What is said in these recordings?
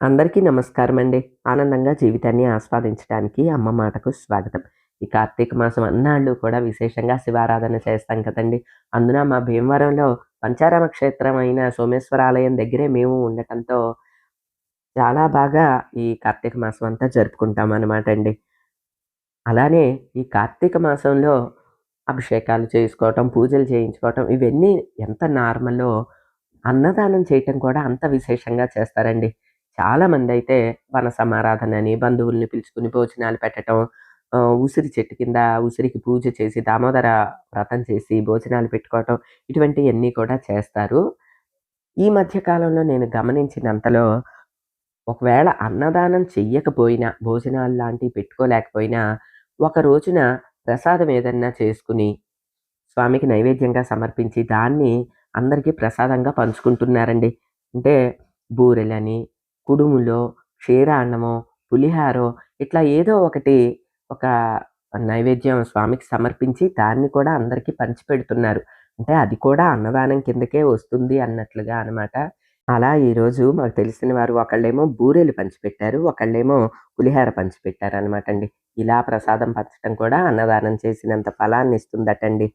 అందరికీ నమస్కారం అండి ఆనందంగా జీవితాన్ని ఆస్వాదించడానికి అమ్మ మాటకు స్వాగతం. ఈ కార్తీక మాసం అన్నాళ్ళు కూడా విశేషంగా శివారాధన చేస్తాం కదండి. అందున మా భీమవరంలో పంచారామ క్షేత్రం అయిన సోమేశ్వర ఆలయం దగ్గరే మేము ఉండటంతో చాలా బాగా ఈ కార్తీక మాసం అంతా జరుపుకుంటాం అన్నమాట అండి. అలానే ఈ కార్తీక మాసంలో అభిషేకాలు చేసుకోవటం పూజలు చేయించుకోవటం ఇవన్నీ ఎంత నార్మల్లో అన్నదానం చేయటం కూడా అంత విశేషంగా చేస్తారండి. చాలామంది అయితే వన సమారాధనని బంధువుల్ని పిలుచుకుని భోజనాలు పెట్టడం ఉసిరి చెట్టు కింద ఉసిరికి పూజ చేసి దామోదర వ్రతం చేసి భోజనాలు పెట్టుకోవటం ఇటువంటివన్నీ కూడా చేస్తారు. ఈ మధ్యకాలంలో నేను గమనించినంతలో ఒకవేళ అన్నదానం చెయ్యకపోయినా భోజనాలు లాంటివి పెట్టుకోలేకపోయినా ఒక రోజున ప్రసాదం ఏదన్నా చేసుకుని స్వామికి నైవేద్యంగా సమర్పించి దాన్ని అందరికీ ప్రసాదంగా పంచుకుంటున్నారండి. అంటే బూరెలని కుడుములో క్షీరాన్నమో పులిహారో ఇట్లా ఏదో ఒకటి ఒక నైవేద్యం స్వామికి సమర్పించి దాన్ని కూడా అందరికీ పంచిపెడుతున్నారు. అంటే అది కూడా అన్నదానం కిందకే వస్తుంది అన్నట్లుగా అనమాట అలా ఈరోజు మాకు తెలిసిన వారు ఒకళ్ళేమో బూరెలు పంచిపెట్టారు ఒకళ్ళేమో పులిహార పంచిపెట్టారు అనమాట అండి ఇలా ప్రసాదం పంచడం కూడా అన్నదానం చేసినంత ఫలాన్ని ఇస్తుందటండి.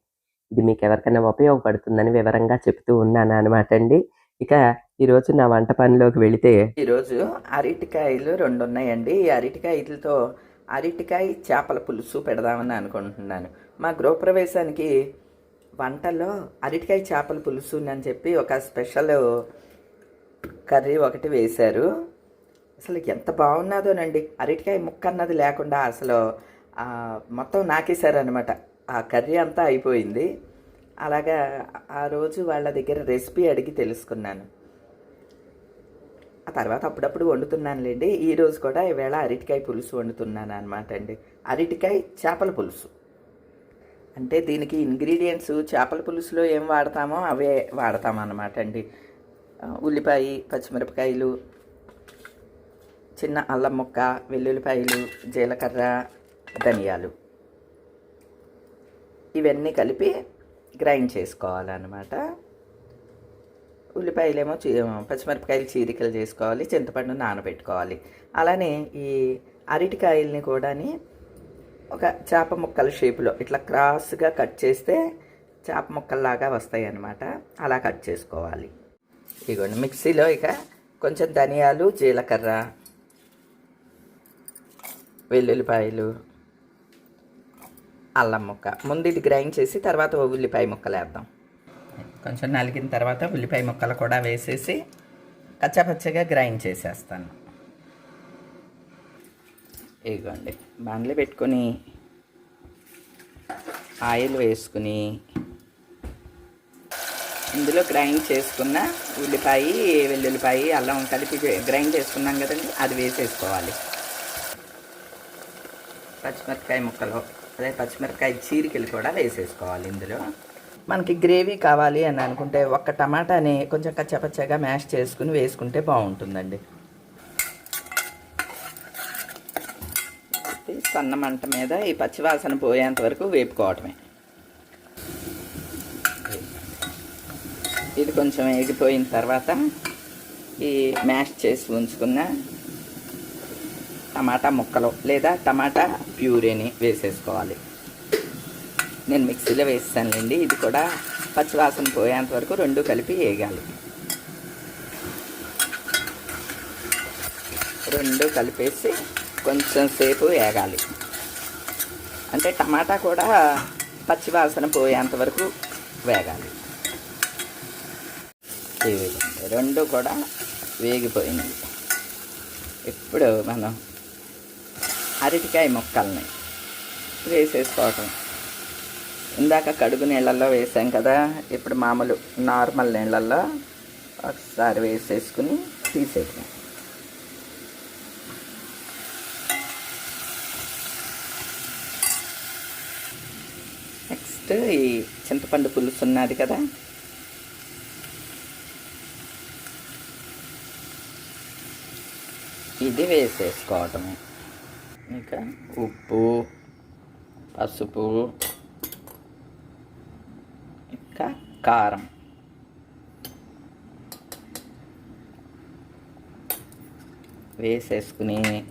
ఇది మీకు ఎవరికైనా ఉపయోగపడుతుందని వివరంగా చెప్తూ ఉన్నాను అనమాట అండి ఇక ఈరోజు నా వంట పనిలోకి వెళితే ఈరోజు అరటికాయలు రెండు ఉన్నాయండి ఈ అరటికాయలతో అరటికాయ చేపల పులుసు పెడదామని అనుకుంటున్నాను. మా గృహప్రవేశానికి వంటల్లో అరటికాయ చేపల పులుసు అని చెప్పి ఒక స్పెషల్ కర్రీ ఒకటి వేశారు. అసలు ఎంత బాగున్నదోనండి. అరటికాయ ముక్క అన్నది లేకుండా అసలు మొత్తం నాకేశారనమాట ఆ కర్రీ అంతా అయిపోయింది. అలాగా ఆ రోజు వాళ్ళ దగ్గర రెసిపీ అడిగి తెలుసుకున్నాను. ఆ తర్వాత అప్పుడప్పుడు వండుతున్నానులేండి. ఈరోజు కూడా ఈవేళ అరటికాయ పులుసు వండుతున్నాను అనమాట అండి. అరటికాయ చేపల పులుసు. అంటే దీనికి ఇంగ్రీడియంట్స్ చేపల పులుసులో ఏం వాడతామో అవే వాడతాం అనమాట అండి ఉల్లిపాయ పచ్చిమిరపకాయలు చిన్న అల్లం ముక్క వెల్లుల్లిపాయలు జీలకర్ర ధనియాలు. ఇవన్నీ కలిపి గ్రైండ్ చేసుకోవాలన్నమాట. ఉల్లిపాయలేమో ఏమో పచ్చిమిరపకాయలు చీరికలు చేసుకోవాలి చింతపండు నానబెట్టుకోవాలి. అలానే ఈ అరటికాయల్ని కూడాని ఒక చేప ముక్కల షేపులో ఇట్లా క్రాస్గా కట్ చేస్తే చేప ముక్కల్లాగా వస్తాయి అన్నమాట అలా కట్ చేసుకోవాలి. ఇదిగోండి మిక్సీలో ఇక కొంచెం ధనియాలు జీలకర్ర వెల్లుల్లిపాయలు అల్లం ముక్క. ముందు ఇది గ్రైండ్ చేసి తర్వాత ఉల్లిపాయ ముక్కలు వేద్దాం కొంచెం నలిగిన తర్వాత ఉల్లిపాయ ముక్కలు కూడా వేసేసి కచ్చాపచ్చగా గ్రైండ్ చేసేస్తాను. ఇదిగోండి బండ్లు పెట్టుకొని ఆయిల్ వేసుకుని ఇందులో గ్రైండ్ చేసుకున్న ఉల్లిపాయ వెల్లుల్లిపాయ అల్లం కలిపి గ్రైండ్ చేసుకున్నాం కదండి అది వేసేసుకోవాలి. పచ్చిమిరపకాయ ముక్కలు అదే పచ్చిమిరపకాయ చీరికలు కూడా వేసేసుకోవాలి ఇందులో. మనకి గ్రేవీ కావాలి అని అనుకుంటే ఒక్క టమాటాని కొంచెం కచ్చపచ్చగా మ్యాష్ చేసుకుని వేసుకుంటే బాగుంటుందండి. సన్న మంట మీద ఈ పచ్చివాసన పోయేంత వరకు వేపుకోవటమే. ఇది కొంచెం ఎగిపోయిన తర్వాత ఈ మ్యాష్ చేసి ఉంచుకున్న టమాటా ముక్కలు లేదా టమాటా ప్యూరేని వేసేసుకోవాలి. నేను మిక్సీలో వేస్తానులేండి. ఇది కూడా పచ్చివాసన పోయేంత వరకు రెండు కలిపి వేయాలి. రెండు కలిపేసి కొంచెం సేపు వేగాలి. అంటే టమాటా కూడా పచ్చివాసన పోయేంత వరకు వేగాలి. ఈ విధంగా రెండు కూడా వేగిపోయినాయి. ఇప్పుడు మనం అరటికాయ ముక్కల్ని వేసేసుకోవటం. ఇందాక కడుగు నీళ్ళల్లో వేసాం కదా ఇప్పుడు మామూలు నార్మల్ నీళ్ళల్లో ఒకసారి వేసేసుకుని తీసేద్దాం. నెక్స్ట్ ఈ చింతపండు పులుసు ఉన్నది కదా. ఇది వేసేసుకోవటమే. ఇంకా ఉప్పు పసుపు ఇంకా కారం. వేసేసుకుని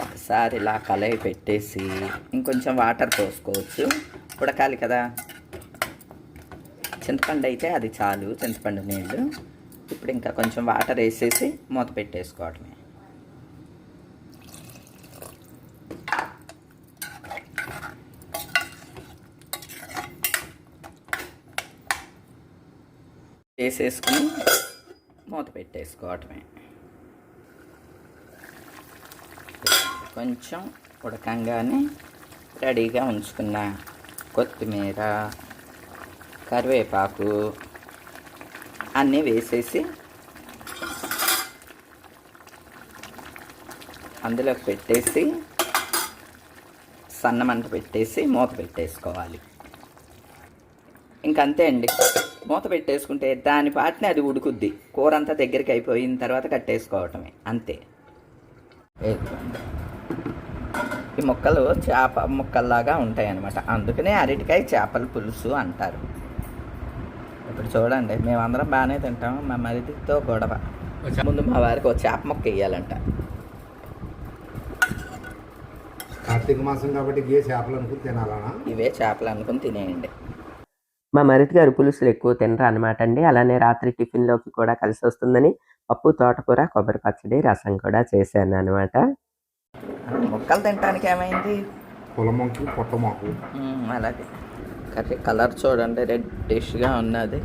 ఒకసారి ఇలా కలయి పెట్టేసి ఇంకొంచెం వాటర్ పోసుకోవచ్చు. ఉడకాలి కదా. చింతపండు అయితే అది చాలు. చింతపండు నీళ్ళు. ఇప్పుడు ఇంకా కొంచెం వాటర్ వేసేసి మూత పెట్టేసుకోవడమే. వేసేసుకుని మూత పెట్టేసుకోవటమే. కొంచెం ఉడకంగానే రెడీగా ఉంచుకున్న కొత్తిమీర కరివేపాకు అన్నీ వేసేసి అందులోకి పెట్టేసి సన్నమంట పెట్టేసి మూత పెట్టేసుకోవాలి. ఇంకంతే అండి. మూత పెట్టేసుకుంటే దాని పాటిని అది ఉడుకుద్ది. కూర అంతా దగ్గరికి అయిపోయిన తర్వాత కట్టేసుకోవటమే. అంతే. ఈ ముక్కలు చేప ముక్కల్లాగా ఉంటాయి అన్నమాట అందుకనే అరటికాయ చేపల పులుసు అంటారు. ఇప్పుడు చూడండి మేమందరం బాగానే తింటాం మా మరిదితో గొడవ. ముందు మా వారికి ఒక చేప ముక్క వేయాలంట కార్తీక మాసం కాబట్టి గే చేపలు అనుకుని తినాలనా? ఇవే చేపలు అనుకుని తినేయండి. మా మరిది గారు పులుసులు ఎక్కువ తినరు అనమాట అండి. అలానే రాత్రి టిఫిన్లోకి కూడా కలిసి వస్తుందని పప్పు తోటకూర కొబ్బరి పచ్చడి రసం కూడా చేశాను అనమాట ముక్కలు తినడానికి ఏమైంది? అలాగే. కర్రీ కలర్ చూడండి రెడ్డిష్గా ఉన్నది.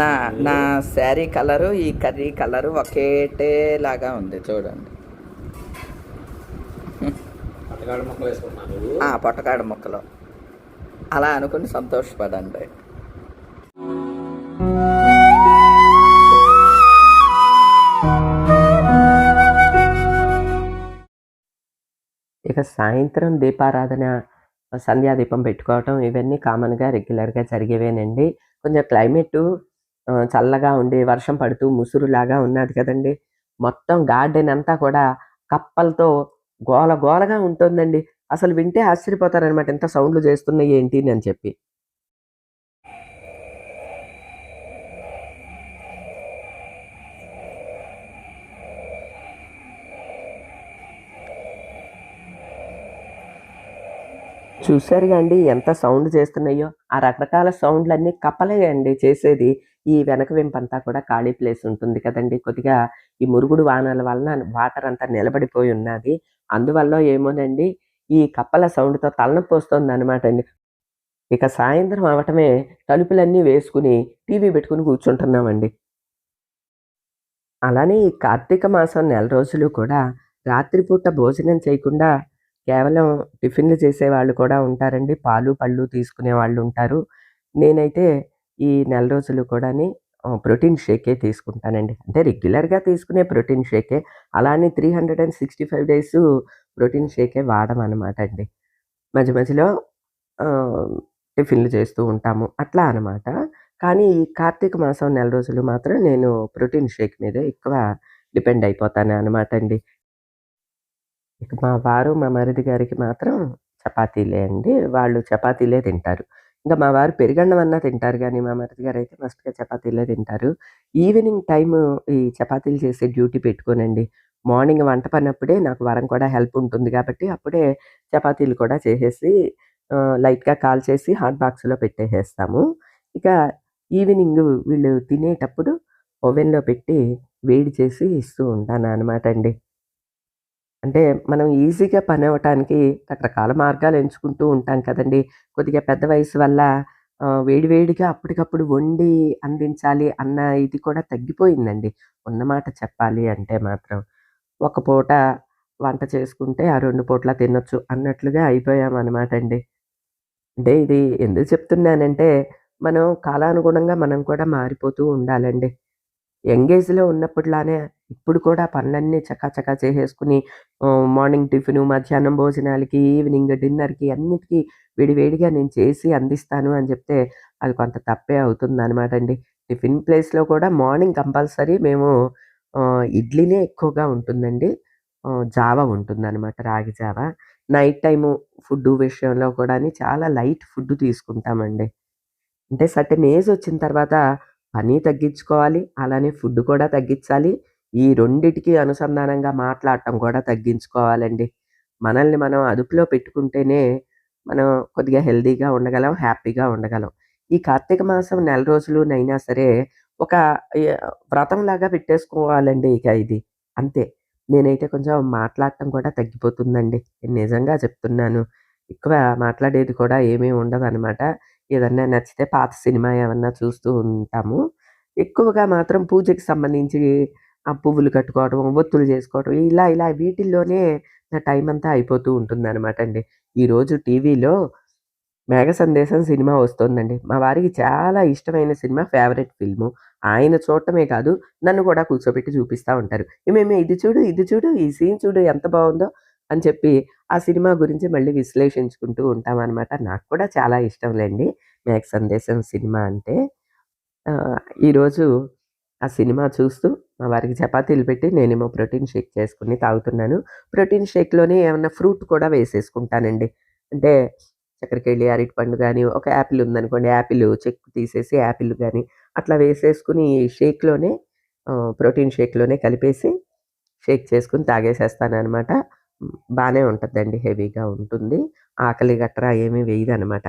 నా నా శారీ కలరు ఈ కర్రీ కలరు ఒకేటే లాగా ఉంది చూడండి. ఆ పొట్టకాడ ముక్కలు. అలా అనుకుని సంతోషపడండి. ఇక సాయంత్రం దీపారాధన సంధ్యాదీపం పెట్టుకోవటం ఇవన్నీ కామన్గా రెగ్యులర్గా జరిగేవేనండి. కొంచెం క్లైమేట్ చల్లగా ఉండి వర్షం పడుతూ ముసురులాగా ఉన్నది కదండి. మొత్తం గార్డెన్ అంతా కూడా కప్పలతో గోల గోలగా ఉంటుందండి. అసలు వింటే ఆశ్చర్యపోతారనమాట ఎంత సౌండ్లు చేస్తున్నాయి ఏంటి? అని చెప్పి. చూశారుగా అండి ఎంత సౌండ్ చేస్తున్నాయో. ఆ రకరకాల సౌండ్లన్నీ కప్పలే అండి చేసేది. ఈ వెనక వెంపంతా కూడా ఖాళీ ప్లేస్ ఉంటుంది కదండి. కొద్దిగా ఈ మురుగుడు వానల వలన వాటర్ అంతా నిలబడిపోయి ఉన్నది. అందువల్ల ఏమోనండి ఈ కప్పల సౌండ్తో తలనొప్పి వస్తుంది అనమాట అండి. ఇక సాయంత్రం అవటమే తలుపులన్నీ వేసుకుని టీవీ పెట్టుకుని కూర్చుంటున్నామండి. అలానే ఈ కార్తీక మాసం నెల రోజులు కూడా రాత్రిపూట భోజనం చేయకుండా కేవలం టిఫిన్లు చేసేవాళ్ళు కూడా ఉంటారండి. పాలు పళ్ళు తీసుకునే వాళ్ళు ఉంటారు. నేనైతే ఈ నెల రోజులు కూడాని ప్రోటీన్ షేకే తీసుకుంటానండి. అంటే రెగ్యులర్గా తీసుకునే ప్రోటీన్ షేకే అలానే three hundred and sixty five days protein షేకే అనమాట అండి. మధ్య మధ్యలో టిఫిన్లు చేస్తూ ఉంటాము అట్లా అనమాట. కానీ ఈ కార్తీక మాసం నెల రోజులు మాత్రం నేను ప్రోటీన్ షేక్ మీదే ఎక్కువ డిపెండ్ అయిపోతాను అనమాట అండి. ఇక మా వారు మా మరిది గారికి మాత్రం చపాతీలే అండి. వాళ్ళు చపాతీలే తింటారు. ఇంకా మా వారు పెరుగన్నం అన్నా తింటారు కానీ మా మరిది గారు అయితే మస్ట్గా చపాతీలే తింటారు. ఈవినింగ్ టైం ఈ చపాతీలు చేసే డ్యూటీ పెట్టుకోనండి. మార్నింగ్ వంట పడినప్పుడే నాకు వరం కూడా హెల్ప్ ఉంటుంది కాబట్టి అప్పుడే చపాతీలు కూడా చేసేసి లైట్గా కాల్ చేసి హాట్ బాక్స్లో పెట్టేసేస్తాము. ఇక ఈవినింగ్ వీళ్ళు తినేటప్పుడు ఓవెన్లో పెట్టి వేడి చేసి ఇస్తూ ఉంటాను అనమాట అండి. అంటే మనం ఈజీగా పని అవ్వటానికి రకరకాల మార్గాలు ఎంచుకుంటూ ఉంటాం కదండి. కొద్దిగా పెద్ద వయసు వల్ల వేడివేడిగా అప్పటికప్పుడు వండి అందించాలి అన్న ఇది కూడా తగ్గిపోయిందండి. ఉన్నమాట చెప్పాలి అంటే మాత్రం. ఒక పూట వంట చేసుకుంటే ఆ రెండు పూట్ల తినొచ్చు అన్నట్లుగా అయిపోయామన్నమాట అండి. అంటే ఇది ఎందుకు చెప్తున్నానంటే మనం కాలానుగుణంగా మనం కూడా మారిపోతూ ఉండాలండి. యంగ్ ఏజ్లో ఉన్నప్పుడులానే ఇప్పుడు కూడా పనులన్నీ చకాచకా చేసేసుకుని మార్నింగ్ టిఫిన్ మధ్యాహ్నం భోజనాలకి ఈవినింగ్ డిన్నర్కి అన్నిటికీ విడివేడిగా నేను చేసి అందిస్తాను అని చెప్తే అది కొంత తప్పే అవుతుంది అనమాట అండి. టిఫిన్ ప్లేస్లో కూడా మార్నింగ్ కంపల్సరీ మేము ఇడ్లీనే ఎక్కువగా ఉంటుందండి. జావ ఉంటుందన్నమాట రాగి జావ. నైట్ టైము ఫుడ్ విషయంలో కూడా చాలా లైట్ ఫుడ్ తీసుకుంటామండి. అంటే సర్టెన్ ఏజ్ వచ్చిన తర్వాత పని తగ్గించుకోవాలి అలానే ఫుడ్ కూడా తగ్గించాలి. ఈ రెండిటికి అనుసంధానంగా మాట్లాడటం కూడా తగ్గించుకోవాలండి. మనల్ని మనం అదుపులో పెట్టుకుంటేనే మనం కొద్దిగా హెల్తీగా ఉండగలం. హ్యాపీగా ఉండగలం. ఈ కార్తీక మాసం నెల రోజులునైనా సరే ఒక వ్రతంలాగా పెట్టేసుకోవాలండి ఇక ఇది. అంతే. నేనైతే కొంచెం మాట్లాడటం కూడా తగ్గిపోతుందండి. నిజంగా చెప్తున్నాను. ఎక్కువ మాట్లాడేది కూడా ఏమీ ఉండదనమాట. ఏదన్నా నచ్చితే పాత సినిమా ఏమన్నా చూస్తూ ఉంటాము. ఎక్కువగా మాత్రం పూజకి సంబంధించి పువ్వులు కట్టుకోవటం ఒత్తులు చేసుకోవటం ఇలా ఇలా వీటిల్లోనే నా టైం అంతా అయిపోతూ ఉంటుందనమాట అండి. ఈరోజు టీవీలో 'మేఘ సందేశం' సినిమా వస్తోందండి. మా వారికి చాలా ఇష్టమైన సినిమా, ఫేవరెట్ ఫిల్ము. ఆయన చూడటమే కాదు నన్ను కూడా కూర్చోబెట్టి చూపిస్తూ ఉంటారు. మేము ఇది చూడు, ఇది చూడు, ఈ సీన్ చూడు ఎంత బాగుందో అని చెప్పి ఆ సినిమా గురించి మళ్ళీ విశ్లేషించుకుంటూ ఉంటామన్నమాట నాకు కూడా చాలా ఇష్టంలెండి 'మేఘ సందేశం' సినిమా అంటే. ఈరోజు ఆ సినిమా చూస్తూ వారికి చపాతీలు పెట్టి నేనేమో ప్రోటీన్ షేక్ చేసుకొని తాగుతున్నాను. ప్రోటీన్ షేక్‌లోనే ఏమన్నా ఫ్రూట్ కూడా వేసేసుకుంటానండి. అంటే చక్కెరకేళి, అరటిపండు కానీ ఒక యాపిల్ ఉందనుకోండి యాపిల్ చెక్కు తీసేసి యాపిల్ కానీ అట్లా వేసేసుకుని షేక్‌లోనే ప్రోటీన్ షేక్‌లోనే కలిపేసి షేక్ చేసుకొని తాగేసేస్తాను అనమాట బాగానే ఉంటుందండి హెవీగా ఉంటుంది. ఆకలి గట్రా ఏమీ వేయదు అనమాట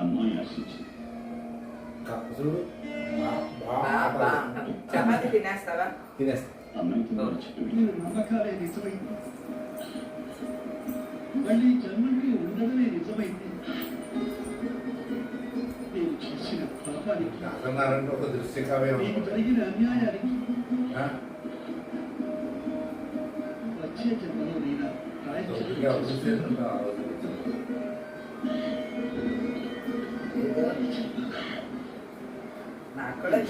అమ్మాయి ఆశించింది. కప్పు చూడు బా బా బా. బా కప్పాలి. చపాతీ తినేస్తావా? తినేస్తా. మళ్ళీ జన్మకి ఉండడమే నిజమైంది. ನಾರಾಯಣ ದೃಶ್ಯಕ್ಕಾವೇ ಬೆಳಗಿನ ಅನ್ಯಾಯ ಲಕ್ಷ್ಯ ಚಂದ್ರ ನಾಕಡೆ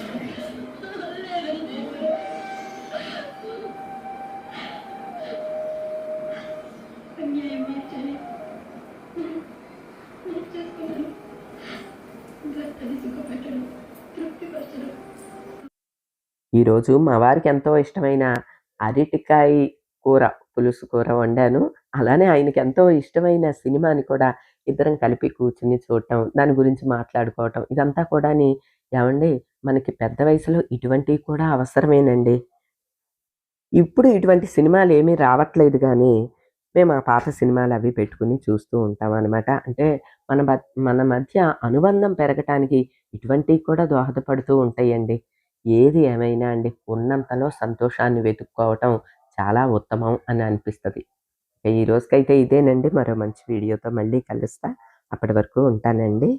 ఈరోజు మా వారికి ఎంతో ఇష్టమైన అరటికాయ కూర, పులుసు కూర వండాను. అలానే ఆయనకి ఎంతో ఇష్టమైన సినిమాని కూడా ఇద్దరం కలిపి కూర్చొని చూడటం, దాని గురించి మాట్లాడుకోవటం ఇదంతా కూడాని ఏమండి మనకి పెద్ద వయసులో ఇటువంటివి కూడా అవసరమేనండి. ఇప్పుడు ఇటువంటి సినిమాలు ఏమీ రావట్లేదు కానీ మేము ఆ పాత సినిమాలు అవి పెట్టుకుని చూస్తూ ఉంటాం అనమాట అంటే మన మన మధ్య అనుబంధం పెరగటానికి ఇటువంటివి కూడా దోహదపడుతూ ఉంటాయండి. ఏది ఏమైనా అండి ఉన్నంతలో సంతోషాన్ని వెతుక్కోవటం చాలా ఉత్తమం అని అనిపిస్తది. ఈ రోజుకైతే ఇదేనండి. మరో మంచి వీడియోతో మళ్ళీ కలుస్తా. అప్పటి వరకు ఉంటానండి.